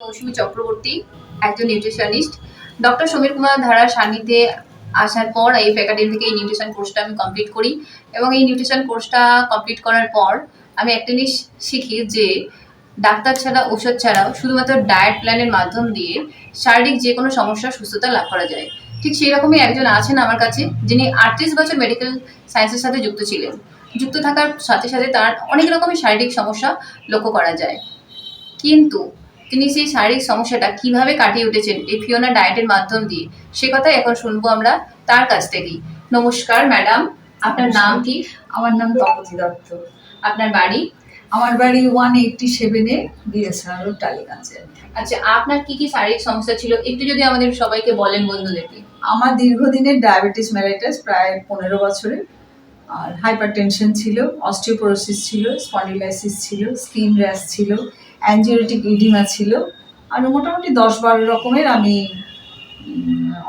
মৌসুমী চক্রবর্তী, একজন nutritionist doctor Samir Kumar ধারার সান্নিধ্যে আসার পর এই একাডেমি থেকে এই নিউট্রিশন কোর্সটা আমি কমপ্লিট করি এবং এই নিউট্রিশন কোর্সটা কমপ্লিট করার পর আমি একটা জিনিস শিখি যে ডাক্তার ছাড়া ওষুধ ছাড়াও শুধুমাত্র ডায়েট প্ল্যানের মাধ্যম দিয়ে শারীরিক যে কোনো সমস্যার সুস্থতা লাভ করা যায়। ঠিক সেই রকমই একজন আছেন আমার কাছে, যিনি আটত্রিশ বছর মেডিকেল সায়েন্সের সাথে যুক্ত ছিলেন। যুক্ত থাকার সাথে সাথে তার অনেক রকমের শারীরিক সমস্যা লক্ষ্য করা যায়। কিন্তু তিনি সেই শারীরিক সমস্যাটা কীভাবে কাটিয়ে উঠেছেন এই ফিওনা ডায়েটের মাধ্যম দিয়ে সে কথাই এখন শুনব আমরা তার কাছ থেকেই। নমস্কার ম্যাডাম। আপনার নাম কি? আমার নাম তপতি দত্ত। আপনার বাড়ি? আমার বাড়ি ওয়ান এইটটি সেভেনে বিএসআর টালিগঞ্জে। আচ্ছা আপনার কি কি শারীরিক সমস্যা ছিল? একটু যদি আমাদের সবাইকে বলেন বন্ধুদেরকে। আমার দীর্ঘদিনের ডায়াবেটিস ম্যালাইটাস প্রায় পনেরো বছরের। আর হাইপার টেনশন ছিল অস্টিওপোরোসিস ছিল স্পন্ডিলাইসিস ছিল স্কিন র্যাশ ছিল অ্যাঞ্জিওরেটিক ইডিমা ছিল। আর মোটামুটি দশ বারো রকমের আমি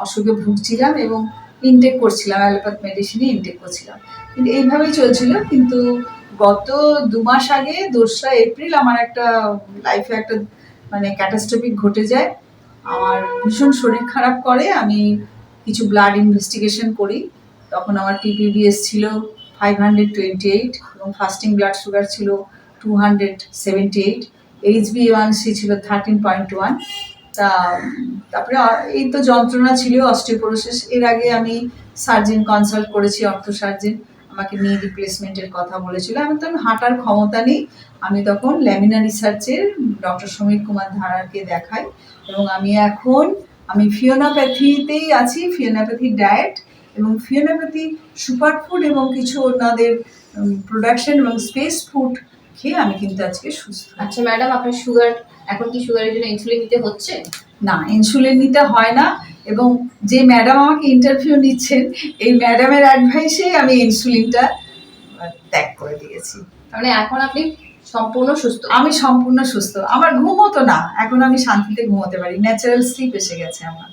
অসুখে ভুগছিলাম এবং ইনটেক করছিলাম অ্যালোপ্যাথ মেডিসিনই ইনটেক করছিলাম। কিন্তু এইভাবেই চলছিল, কিন্তু গত দু মাস আগে, দোসরা এপ্রিল আমার একটা লাইফে একটা মানে ক্যাটাস্ট্রফিক ঘটে যায়। আমার ভীষণ শরীর খারাপ করে, আমি কিছু ব্লাড ইনভেস্টিগেশন করি। তখন আমার টিপিবিএস ছিল ফাইভ হান্ড্রেড টোয়েন্টি এইট এবং ফাস্টিং ব্লাড সুগার ছিল two hundred seventy eight H B one C ছিল থার্টিন পয়েন্ট ওয়ান তা, তারপরে এই তো যন্ত্রণা ছিল অস্টিওপোরোসিস এর আগে আমি সার্জেন কনসাল্ট করেছি অর্থ সার্জেন আমাকে নিয়ে রিপ্লেসমেন্টের কথা বলেছিল। আমি তো হাঁটার ক্ষমতা নেই। আমি তখন ল্যামিনা রিসার্চের ডক্টর সমীর কুমার ধারাকে দেখাই এবং আমি এখন, আমি ফিওনাপ্যাথিতেই আছি, ফিওনাপ্যাথি ডায়েট এবং ফিওনাপ্যাথি সুপার ফুড এবং কিছু ওনাদের প্রোডাকশন এবং স্পেস ফুড খেয়ে আমি কিন্তু আজকে সুস্থ। আচ্ছা ম্যাডাম আপনার সুগার এখন কি সুগারের জন্য ইনসুলিন নিতে হচ্ছে? না ইনসুলিন নিতে হয় না এবং যে ম্যাডাম আমাকে ইন্টারভিউ নিচ্ছেন এই ম্যাডামের অ্যাডভাইসেই আমি ইনসুলিনটা ত্যাগ করে দিয়েছি। মানে এখন আপনি সম্পূর্ণ সুস্থ? আমি সম্পূর্ণ সুস্থ। আমার ঘুমও তো না এখন আমি শান্তিতে ঘুমোতে পারি। ন্যাচারাল স্লিপ এসে গেছে আমার।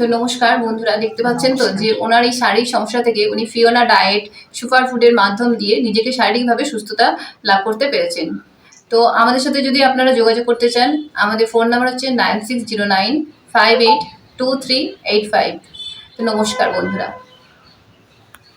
তো নমস্কার বন্ধুরা দেখতে পাচ্ছেন তো যে ওনার এই শারীরিক সমস্যা থেকে উনি ফিওনা ডায়েট সুপার ফুডের মাধ্যম দিয়ে নিজেকে শারীরিকভাবে সুস্থতা লাভ করতে পেরেছেন। তো আমাদের সাথে যদি আপনারা যোগাযোগ করতে চান আমাদের ফোন নাম্বার হচ্ছে nine six zero nine five eight two three eight five. তো নমস্কার বন্ধুরা।